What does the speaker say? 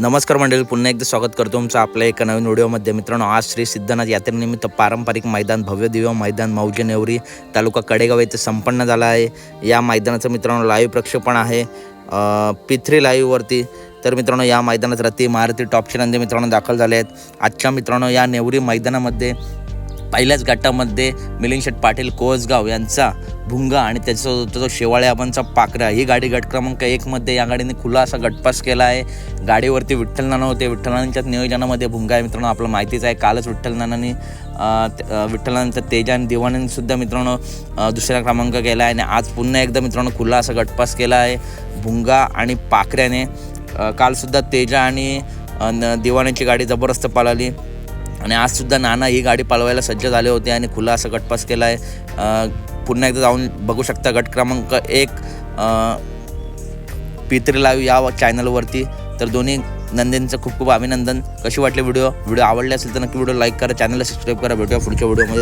नमस्कार मंडळी पुन्हा एकदा स्वागत करतो तुमचं आपल्या एका नवीन व्हिडिओमध्ये. मित्रांनो आज श्री सिद्धनाथ यात्रेनिमित्त पारंपरिक मैदान भव्य दिव्य मैदान मौजे नेवरी तालुका कडेगाव येथे संपन्न झाला आहे. या मैदानाचं मित्रांनो लाईव्ह प्रक्षेपण आहे. पिथ्री लाईव्हवरती तर मित्रांनो या मैदानात रती मारुती टॉपचे नंदी मित्रांनो दाखल झाले आहेत. आजच्या मित्रांनो या नेवरी मैदानामध्ये पहिल्याच गटामध्ये मिलिंद शेठ पाटील कोसगाव यांचा भुंगा आणि त्याच्यासोबत जो शेवाळे आबांचा पाकरा ही गाडी गट क्रमांक एकमध्ये या गाडीने खुला असा गटपास केला आहे. गाडीवरती विठ्ठल नाना होते. विठ्ठल नानांच्या नियोजनामध्ये भुंगा आहे मित्रांनो. आपलं माहितीच आहे कालच विठ्ठल नानांनी अं, विठ्ठल नानांचा तेजा आणि दिवाणींनीसुद्धा मित्रांनो दुसरा क्रमांक केला आहे. आणि आज पुन्हा एकदा मित्रांनो खुला असा गटपास केला आहे. भुंगा आणि पाकऱ्याने कालसुद्धा तेजा आणि न- दिवाणीची गाडी जबरदस्त पळाली. आणि आजसुद्धा नाना ही गाडी पळवायला सज्ज झाले होते आणि खुला असा गटपास केला आहे पुन्हा एकदा जाऊन बघू शकता गट क्रमांक एक पित्री लाईव्ह या चॅनलवरती. तर दोन्ही नंदींचं खूप खूप अभिनंदन. कशी वाटले व्हिडिओ? व्हिडिओ आवडले असेल तर नक्की व्हिडिओ लाईक करा चॅनलला सबस्क्राईब करा. भेटूया पुढच्या व्हिडिओमध्ये.